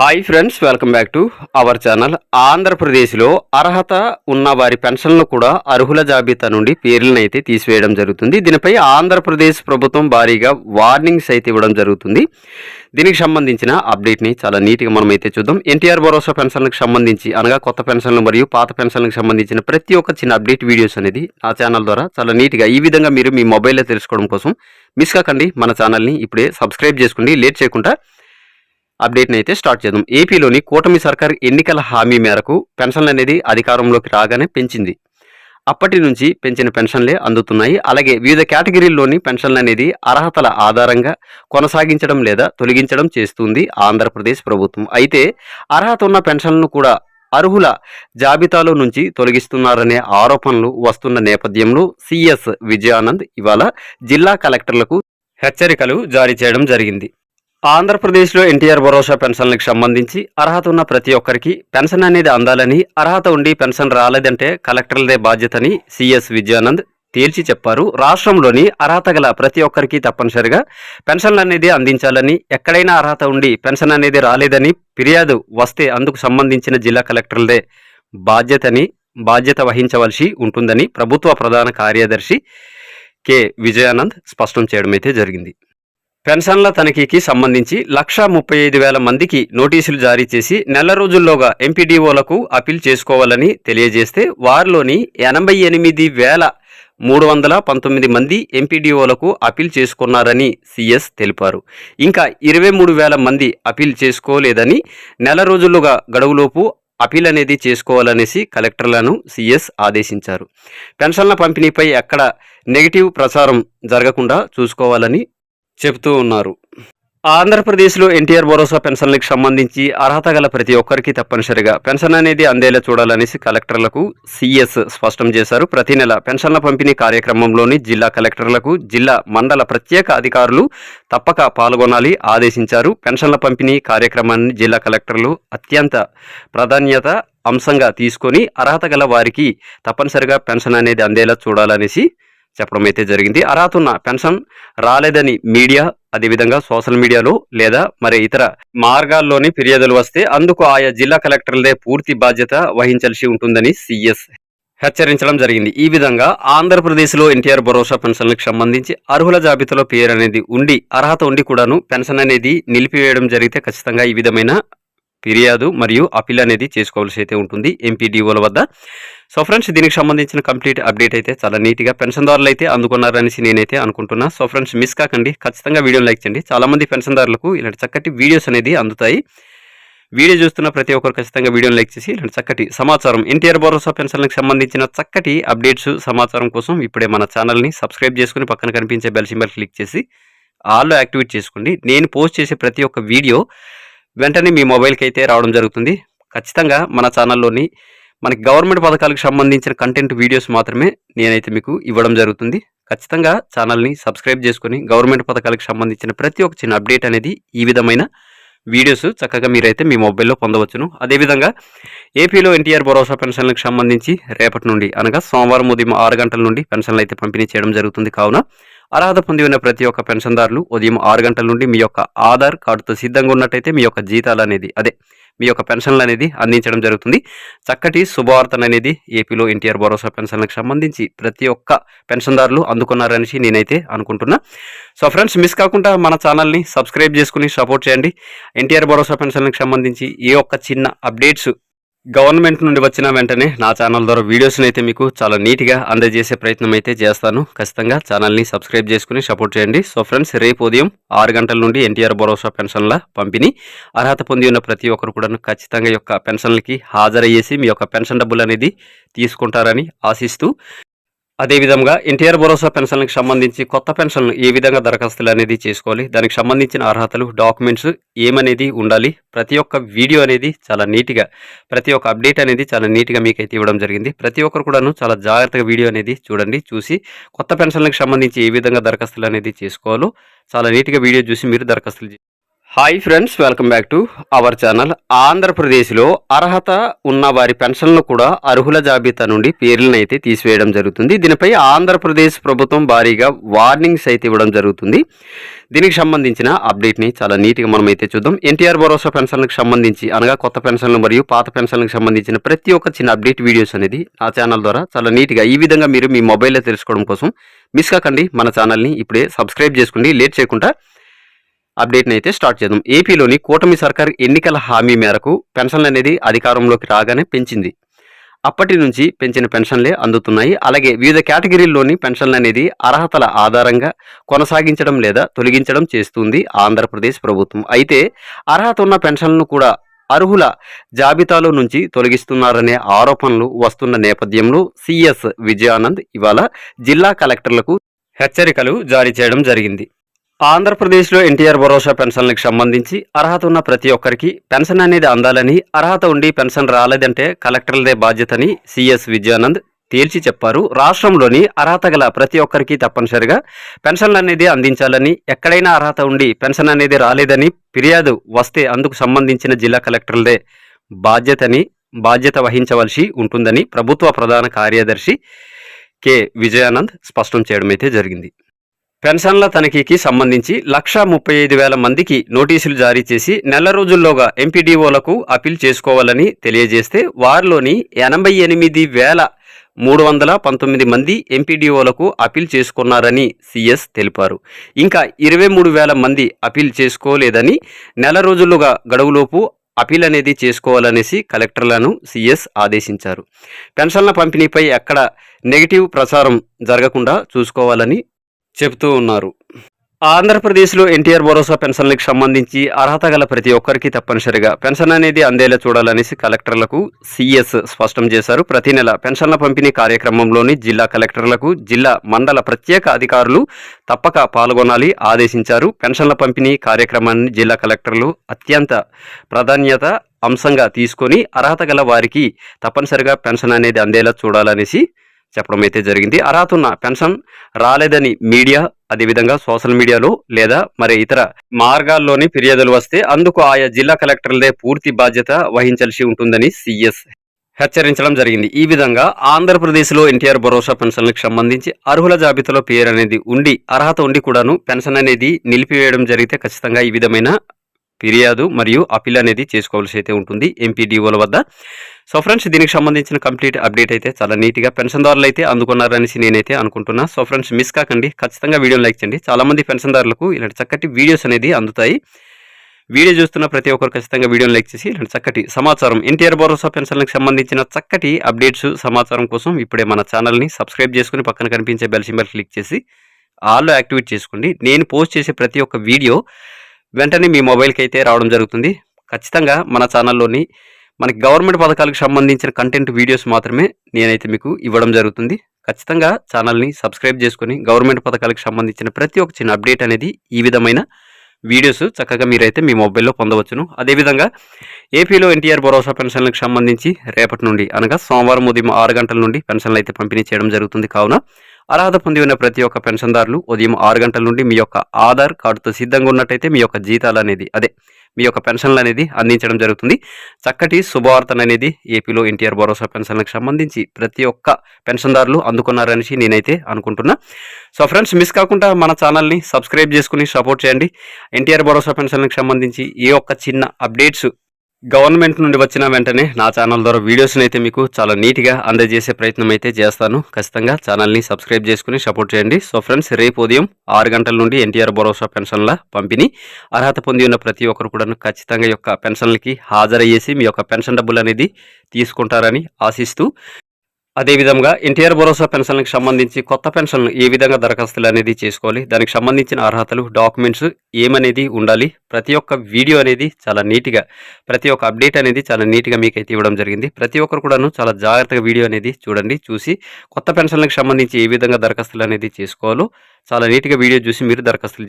Hi friends welcome back to our channel ఆంధ్రప్రదేశ్లో అర్హత ఉన్న వారి పెన్షన్లు కూడా అర్హుల జాబితా నుండి పేర్లను అయితే తీసివేయడం జరుగుతుంది. దీనిపై ఆంధ్రప్రదేశ్ ప్రభుత్వం భారీగా వార్నింగ్స్ అయితే ఇవ్వడం జరుగుతుంది. దీనికి సంబంధించిన అప్డేట్ని చాలా నీట్గా మనం అయితే చూద్దాం. ఎన్టీఆర్ భరోసా పెన్షన్లకు సంబంధించి అనగా కొత్త పెన్షన్లు మరియు పాత పెన్షన్లకు సంబంధించిన ప్రతి ఒక్క చిన్న అప్డేట్ వీడియోస్ అనేది ఆ ఛానల్ ద్వారా చాలా నీట్గా ఈ విధంగా మీరు మీ మొబైల్లో తెలుసుకోవడం కోసం మిస్ కాకండి. మన ఛానల్ని ఇప్పుడే సబ్స్క్రైబ్ చేసుకోండి. లేట్ చేయకుండా అప్డేట్ని అయితే స్టార్ట్ చేద్దాం. ఏపీలోని కూటమి సర్కార్ ఎన్నికల హామీ మేరకు పెన్షన్లు అనేది అధికారంలోకి రాగానే పెంచింది. అప్పటి నుంచి పెంచిన పెన్షన్లే అందుతున్నాయి. అలాగే వివిధ కేటగిరీల్లోని పెన్షన్లు అనేది అర్హతల ఆధారంగా కొనసాగించడం లేదా తొలగించడం చేస్తుంది ఆంధ్రప్రదేశ్ ప్రభుత్వం. అయితే అర్హత ఉన్న పెన్షన్లను కూడా అర్హుల జాబితాలో నుంచి తొలగిస్తున్నారనే ఆరోపణలు వస్తున్న నేపథ్యంలో సిఎస్ విజయానంద్ ఇవాళ జిల్లా కలెక్టర్లకు హెచ్చరికలు జారీ చేయడం జరిగింది. ఆంధ్రప్రదేశ్లో ఎన్టీఆర్ భరోసా పెన్షన్లకు సంబంధించి అర్హత ఉన్న ప్రతి ఒక్కరికి పెన్షన్ అనేది అందాలని అర్హత ఉండి పెన్షన్ రాలేదంటే కలెక్టర్లదే బాధ్యతని సిఎస్ విజయానంద్ తేల్చి చెప్పారు. రాష్ట్రంలోని అర్హత గల ప్రతి ఒక్కరికి తప్పనిసరిగా పెన్షన్లు అనేది అందించాలని ఎక్కడైనా అర్హత ఉండి పెన్షన్ అనేది రాలేదని ఫిర్యాదు వస్తే అందుకు సంబంధించిన జిల్లా కలెక్టర్లదే బాధ్యతని బాధ్యత వహించవలసి ఉంటుందని ప్రభుత్వ ప్రధాన కార్యదర్శి కె. విజయానంద్ స్పష్టం చేయడం అయితే జరిగింది. పెన్షన్ల తనిఖీకి సంబంధించి లక్షా ముప్పై ఐదు వేల మందికి నోటీసులు జారీ చేసి నెల రోజుల్లోగా ఎంపీడీఓలకు అప్పీల్ చేసుకోవాలని తెలియజేస్తే వారిలోని ఎనభై ఎనిమిది వేల మూడు వందల పంతొమ్మిది మంది ఎంపీడీఓలకు అప్పీల్ చేసుకున్నారని సిఎస్ తెలిపారు. ఇంకా ఇరవై మూడు వేల మంది అప్పీల్ చేసుకోలేదని నెల రోజులుగా గడువులోపు అపీల్ అనేది చేసుకోవాలనేసి కలెక్టర్లను సీఎస్ ఆదేశించారు. పెన్షన్ల పంపిణీపై ఎక్కడ నెగిటివ్ ప్రచారం జరగకుండా చూసుకోవాలని చెబుతూ ఉన్నారు. ఆంధ్రప్రదేశ్లో ఎన్టీఆర్ భరోసా పెన్షన్లకు సంబంధించి అర్హత గల ప్రతి ఒక్కరికి తప్పనిసరిగా పెన్షన్ అనేది అందేలా చూడాలనేసి కలెక్టర్లకు సీఎస్ స్పష్టం చేశారు. ప్రతి నెల పెన్షన్ల పంపిణీ కార్యక్రమంలోని జిల్లా కలెక్టర్లకు జిల్లా మండల ప్రత్యేక అధికారులు తప్పక పాల్గొనాలి ఆదేశించారు. పెన్షన్ల పంపిణీ కార్యక్రమాన్ని జిల్లా కలెక్టర్లు అత్యంత ప్రాధాన్యత అంశంగా తీసుకొని అర్హత గల వారికి తప్పనిసరిగా పెన్షన్ అనేది అందేలా చూడాలనేసి చెప్పడం అయితే జరిగింది. అర్హత ఉన్న పెన్షన్ రాలేదని మీడియా అదేవిధంగా సోషల్ మీడియాలో లేదా మరి ఇతర మార్గాల్లోని ఫిర్యాదులు వస్తే అందుకు ఆయా జిల్లా కలెక్టర్లదే పూర్తి బాధ్యత వహించాల్సి ఉంటుందని సిఎస్ హెచ్చరించడం జరిగింది. ఈ విధంగా ఆంధ్రప్రదేశ్లో ఎన్టీఆర్ భరోసా పెన్షన్లకు సంబంధించి అర్హుల జాబితాలో పేరు అనేది ఉండి అర్హత ఉండి కూడాను పెన్షన్ అనేది నిలిపివేయడం జరిగితే ఖచ్చితంగా ఈ విధమైన ఫిర్యాదు మరియు అపీల్ అనేది చేసుకోవాల్సి అయితే ఉంటుంది. ఎంపీడీఓల వద్ద సో ఫ్రెండ్స్ దీనికి సంబంధించిన కంప్లీట్ అప్డేట్ అయితే చాలా నీట్గా పెన్షన్దారులు అయితే అందుకున్నారనేసి నేనైతే అనుకుంటున్నా. సో ఫ్రెండ్స్ మిస్ కాకండి. ఖచ్చితంగా వీడియోని లైక్ చేయండి. చాలామంది పెన్షన్దారులకు ఇలాంటి చక్కటి వీడియోస్ అనేది అందుతాయి. వీడియో చూస్తున్న ప్రతి ఒక్కరు ఖచ్చితంగా వీడియోని లైక్ చేసి ఇలాంటి చక్కటి సమాచారం ఎన్టీఆర్ భరోసా పెన్షన్లకు సంబంధించిన చక్కటి అప్డేట్స్ సమాచారం కోసం ఇప్పుడే మన ఛానల్ని సబ్స్క్రైబ్ చేసుకుని పక్కన కనిపించే బెల్ సింబల్ క్లిక్ చేసి ఆల్లో యాక్టివేట్ చేసుకోండి. నేను పోస్ట్ చేసే ప్రతి ఒక్క వీడియో వెంటనే మీ మొబైల్కి అయితే రావడం జరుగుతుంది. ఖచ్చితంగా మన ఛానల్లోని మనకి గవర్నమెంట్ పథకాలకు సంబంధించిన కంటెంట్ వీడియోస్ మాత్రమే నేనైతే మీకు ఇవ్వడం జరుగుతుంది. ఖచ్చితంగా ఛానల్ని సబ్స్క్రైబ్ చేసుకొని గవర్నమెంట్ పథకాలకు సంబంధించిన ప్రతి ఒక్క చిన్న అప్డేట్ అనేది ఈ విధమైన వీడియోస్ చక్కగా మీరైతే మీ మొబైల్లో పొందవచ్చును. అదేవిధంగా ఏపీలో ఎన్టీఆర్ భరోసా పెన్షన్లకు సంబంధించి రేపటి నుండి అనగా సోమవారం ఉదయం ఆరు గంటల నుండి పెన్షన్లు అయితే పంపిణీ చేయడం జరుగుతుంది కావున అర్హత పొంది ఉన్న ప్రతి ఒక్క పెన్షన్దారులు ఉదయం ఆరు గంటల నుండి మీ యొక్క ఆధార్ కార్డుతో సిద్ధంగా ఉన్నట్టయితే మీ యొక్క జీతాలు అనేది అదే మీ యొక్క పెన్షన్లు అనేది అందించడం జరుగుతుంది. చక్కటి శుభవార్తను అనేది ఏపీలో ఎన్టీఆర్ భరోసా పెన్షన్లకు సంబంధించి ప్రతి ఒక్క పెన్షన్దారులు అందుకున్నారనేసి నేనైతే అనుకుంటున్నా. సో ఫ్రెండ్స్ మిస్ కాకుండా మన ఛానల్ని సబ్స్క్రైబ్ చేసుకుని సపోర్ట్ చేయండి. ఎన్టీఆర్ భరోసా పెన్షన్లకు సంబంధించి ఏ ఒక్క చిన్న అప్డేట్స్ గవర్నమెంట్ నుండి వచ్చిన వెంటనే నా ఛానల్ ద్వారా వీడియోస్ని అయితే మీకు చాలా నీట్గా అందజేసే ప్రయత్నం అయితే చేస్తాను. ఖచ్చితంగా ఛానల్ని సబ్స్క్రైబ్ చేసుకుని సపోర్ట్ చేయండి. సో ఫ్రెండ్స్ రేపు ఉదయం ఆరు గంటల నుండి ఎన్టీఆర్ భరోసా పెన్షన్ల పంపిణీ. అర్హత పొంది ఉన్న ప్రతి ఒక్కరు కూడా ఖచ్చితంగా యొక్క పెన్షన్లకి హాజరయ్యేసి మీ యొక్క పెన్షన్ డబ్బులు అనేది తీసుకుంటారని ఆశిస్తూ అదేవిధంగా ఎన్టీఆర్ భరోసా పెన్షన్లకు సంబంధించి కొత్త పెన్షన్లు ఏ విధంగా దరఖాస్తులు అనేది చేసుకోవాలి? దానికి సంబంధించిన అర్హతలు డాక్యుమెంట్స్ ఏమనేది ఉండాలి? ప్రతి ఒక్క వీడియో అనేది చాలా నీట్గా ప్రతి ఒక్క అప్డేట్ అనేది చాలా నీట్గా మీకు అయితే ఇవ్వడం జరిగింది. ప్రతి ఒక్కరు కూడాను చాలా జాగ్రత్తగా వీడియో అనేది చూడండి చూసి కొత్త పెన్షన్లకు సంబంధించి ఏ విధంగా దరఖాస్తులు అనేది చేసుకోవాలో చాలా నీట్గా వీడియో చూసి మీరు దరఖాస్తులు hi friends welcome back to our channel ఆంధ్రప్రదేశ్లో అర్హత ఉన్న వారి పెన్షన్లు కూడా అర్హుల జాబితా నుండి పేర్లను అయితే తీసివేయడం జరుగుతుంది. దీనిపై ఆంధ్రప్రదేశ్ ప్రభుత్వం భారీగా వార్నింగ్స్ అయితే ఇవ్వడం జరుగుతుంది. దీనికి సంబంధించిన అప్డేట్ని చాలా నీట్గా మనం అయితే చూద్దాం. ఎన్టీఆర్ భరోసా పెన్షన్లకు సంబంధించి అనగా కొత్త పెన్షన్లు మరియు పాత పెన్షన్లకు సంబంధించిన ప్రతి ఒక్క చిన్న అప్డేట్ వీడియోస్ అనేది ఆ ఛానల్ ద్వారా చాలా నీట్గా ఈ విధంగా మీరు మీ మొబైల్లో తెలుసుకోవడం కోసం మిస్ కాకండి. మన ఛానల్ని ఇప్పుడే సబ్స్క్రైబ్ చేసుకోండి. లేట్ చేయకుండా అప్డేట్ని అయితే స్టార్ట్ చేద్దాం. ఏపీలోని కూటమి సర్కార్ ఎన్నికల హామీ మేరకు పెన్షన్లు అనేది అధికారంలోకి రాగానే పెంచింది. అప్పటి నుంచి పెంచిన పెన్షన్లే అందుతున్నాయి. అలాగే వివిధ కేటగిరీల్లోని పెన్షన్లు అనేది అర్హతల ఆధారంగా కొనసాగించడం లేదా తొలగించడం చేస్తుంది ఆంధ్రప్రదేశ్ ప్రభుత్వం. అయితే అర్హత ఉన్న పెన్షన్లను కూడా అర్హుల జాబితాలో నుంచి తొలగిస్తున్నారనే ఆరోపణలు వస్తున్న నేపథ్యంలో సిఎస్ విజయానంద్ ఇవాళ జిల్లా కలెక్టర్లకు హెచ్చరికలు జారీ చేయడం జరిగింది. ఆంధ్రప్రదేశ్లో ఎన్టీఆర్ భరోసా పెన్షన్లకు సంబంధించి అర్హత ఉన్న ప్రతి ఒక్కరికి పెన్షన్ అనేది అందాలని అర్హత ఉండి పెన్షన్ రాలేదంటే కలెక్టర్లదే బాధ్యతని సిఎస్ విజయానంద్ తేల్చి చెప్పారు. రాష్ట్రంలోని అర్హత గల ప్రతి ఒక్కరికి తప్పనిసరిగా పెన్షన్లు అనేది అందించాలని ఎక్కడైనా అర్హత ఉండి పెన్షన్ అనేది రాలేదని ఫిర్యాదు వస్తే అందుకు సంబంధించిన జిల్లా కలెక్టర్లదే బాధ్యతని బాధ్యత వహించవలసి ఉంటుందని ప్రభుత్వ ప్రధాన కార్యదర్శి కె. విజయానంద్ స్పష్టం చేయడం అయితే జరిగింది. పెన్షన్ల తనిఖీకి సంబంధించి లక్షా ముప్పై ఐదు వేల మందికి నోటీసులు జారీ చేసి నెల రోజుల్లోగా ఎంపీడీఓలకు అప్పీల్ చేసుకోవాలని తెలియజేస్తే వారిలోని ఎనభై ఎనిమిది వేల మూడు వందల పంతొమ్మిది మంది ఎంపీడీఓలకు అప్పీల్ చేసుకున్నారని సిఎస్ తెలిపారు. ఇంకా ఇరవై మూడు వేల మంది అప్పీల్ చేసుకోలేదని నెల రోజులుగా గడువులోపు అపీల్ అనేది చేసుకోవాలనేసి కలెక్టర్లను సిఎస్ ఆదేశించారు. పెన్షన్ల పంపిణీపై ఎక్కడ నెగిటివ్ ప్రచారం జరగకుండా చూసుకోవాలని చెబుతూ ఉన్నారు. ఆంధ్రప్రదేశ్లో ఎన్టీఆర్ భరోసా పెన్షన్లకు సంబంధించి అర్హత గల ప్రతి ఒక్కరికి తప్పనిసరిగా పెన్షన్ అనేది అందేలా చూడాలనేసి కలెక్టర్లకు సీఎస్ స్పష్టం చేశారు. ప్రతి నెల పెన్షన్ల పంపిణీ కార్యక్రమంలోని జిల్లా కలెక్టర్లకు జిల్లా మండల ప్రత్యేక అధికారులు తప్పక పాల్గొనాలి ఆదేశించారు. పెన్షన్ల పంపిణీ కార్యక్రమాన్ని జిల్లా కలెక్టర్లు అత్యంత ప్రాధాన్యత అంశంగా తీసుకొని అర్హత గల వారికి తప్పనిసరిగా పెన్షన్ అనేది అందేలా చూడాలనేసి చెప్పడం అయితే జరిగింది. అర్హత ఉన్న పెన్షన్ రాలేదని మీడియా అదేవిధంగా సోషల్ మీడియాలో లేదా మరి ఇతర మార్గాల్లోని ఫిర్యాదులు వస్తే అందుకు ఆయా జిల్లా కలెక్టర్లదే పూర్తి బాధ్యత వహించాల్సి ఉంటుందని సిఎస్ హెచ్చరించడం జరిగింది. ఈ విధంగా ఆంధ్రప్రదేశ్లో ఎన్టీఆర్ భరోసా పెన్షన్లకు సంబంధించి అర్హుల జాబితాలో పేరు అనేది ఉండి అర్హత ఉండి కూడాను పెన్షన్ అనేది నిలిపివేయడం జరిగితే ఖచ్చితంగా ఈ విధమైన ఫిర్యాదు మరియు అపీల్ అనేది చేసుకోవాల్సి అయితే ఉంటుంది ఎంపీడీఓల వద్ద. సో ఫ్రెండ్స్ దీనికి సంబంధించిన కంప్లీట్ అప్డేట్ అయితే చాలా నీట్గా పెన్షన్దారులు అయితే అందుకున్నారనేసి నేనైతే అనుకుంటున్నా. సో ఫ్రెండ్స్ మిస్ కాకండి. ఖచ్చితంగా వీడియోని లైక్ చేయండి. చాలామంది పెన్షన్దారులకు ఇలాంటి చక్కటి వీడియోస్ అనేది అందుతాయి. వీడియో చూస్తున్న ప్రతి ఒక్కరు ఖచ్చితంగా వీడియోని లైక్ చేసి ఇలాంటి చక్కటి సమాచారం ఎన్టీఆర్ భరోసా పెన్షన్లకు సంబంధించిన చక్కటి అప్డేట్స్ సమాచారం కోసం ఇప్పుడే మన ఛానల్ని సబ్స్క్రైబ్ చేసుకుని పక్కన కనిపించే బెల్ సింబల్ క్లిక్ చేసి ఆల్లో యాక్టివేట్ చేసుకోండి. నేను పోస్ట్ చేసే ప్రతి ఒక్క వీడియో వెంటనే మీ మొబైల్కి అయితే రావడం జరుగుతుంది. ఖచ్చితంగా మన ఛానల్లోని మనకి గవర్నమెంట్ పథకాలకు సంబంధించిన కంటెంట్ వీడియోస్ మాత్రమే నేనైతే మీకు ఇవ్వడం జరుగుతుంది. ఖచ్చితంగా ఛానల్ని సబ్స్క్రైబ్ చేసుకొని గవర్నమెంట్ పథకాలకు సంబంధించిన ప్రతి ఒక్క చిన్న అప్డేట్ అనేది ఈ విధమైన వీడియోస్ చక్కగా మీరైతే మీ మొబైల్లో పొందవచ్చును. అదేవిధంగా ఏపీలో ఎన్టీఆర్ భరోసా పెన్షన్లకు సంబంధించి రేపటి నుండి అనగా సోమవారం ఉదయం ఆరు గంటల నుండి పెన్షన్లు అయితే పంపిణీ చేయడం జరుగుతుంది కావున అర్హత పొంది ఉన్న ప్రతి ఒక్క పెన్షన్దారులు ఉదయం ఆరు గంటల నుండి మీ యొక్క ఆధార్ కార్డుతో సిద్ధంగా ఉన్నట్టయితే మీ యొక్క జీతాలు అనేది అదే మీ యొక్క పెన్షన్లు అనేది అందించడం జరుగుతుంది. చక్కటి శుభవార్తను అనేది ఏపీలో ఎన్టీఆర్ భరోసా పెన్షన్లకు సంబంధించి ప్రతి ఒక్క పెన్షన్దారులు అందుకున్నారనేసి నేనైతే అనుకుంటున్నా. సో ఫ్రెండ్స్ మిస్ కాకుండా మన ఛానల్ని సబ్స్క్రైబ్ చేసుకుని సపోర్ట్ చేయండి. ఎన్టీఆర్ భరోసా పెన్షన్లకు సంబంధించి ఏ ఒక్క చిన్న అప్డేట్స్ గవర్నమెంట్ నుండి వచ్చిన వెంటనే నా ఛానల్ ద్వారా వీడియోస్ని అయితే మీకు చాలా నీట్గా అందజేసే ప్రయత్నం అయితే చేస్తాను. ఖచ్చితంగా ఛానల్ని సబ్స్క్రైబ్ చేసుకుని సపోర్ట్ చేయండి. సో ఫ్రెండ్స్ రేపు ఉదయం ఆరు గంటల నుండి ఎన్టీఆర్ భరోసా పెన్షన్ల పంపిణీ. అర్హత పొంది ఉన్న ప్రతి ఒక్కరు కూడా ఖచ్చితంగా యొక్క పెన్షన్లకి హాజరయ్యేసి మీ యొక్క పెన్షన్ డబ్బులు అనేది తీసుకుంటారని ఆశిస్తూ అదేవిధంగా ఎన్టీఆర్ భరోసా పెన్షన్లకు సంబంధించి కొత్త పెన్షన్లు ఏ విధంగా దరఖాస్తులు అనేది చేసుకోవాలి? దానికి సంబంధించిన అర్హతలు డాక్యుమెంట్స్ ఏమనేది ఉండాలి? ప్రతి ఒక్క వీడియో అనేది చాలా నీట్గా ప్రతి ఒక్క అప్డేట్ అనేది చాలా నీట్గా మీకైతే ఇవ్వడం జరిగింది. ప్రతి ఒక్కరు కూడాను చాలా జాగ్రత్తగా వీడియో అనేది చూడండి చూసి కొత్త పెన్షన్లకు సంబంధించి ఏ విధంగా దరఖాస్తులు అనేది చేసుకోవాలో చాలా నీట్గా వీడియో చూసి మీరు దరఖాస్తులు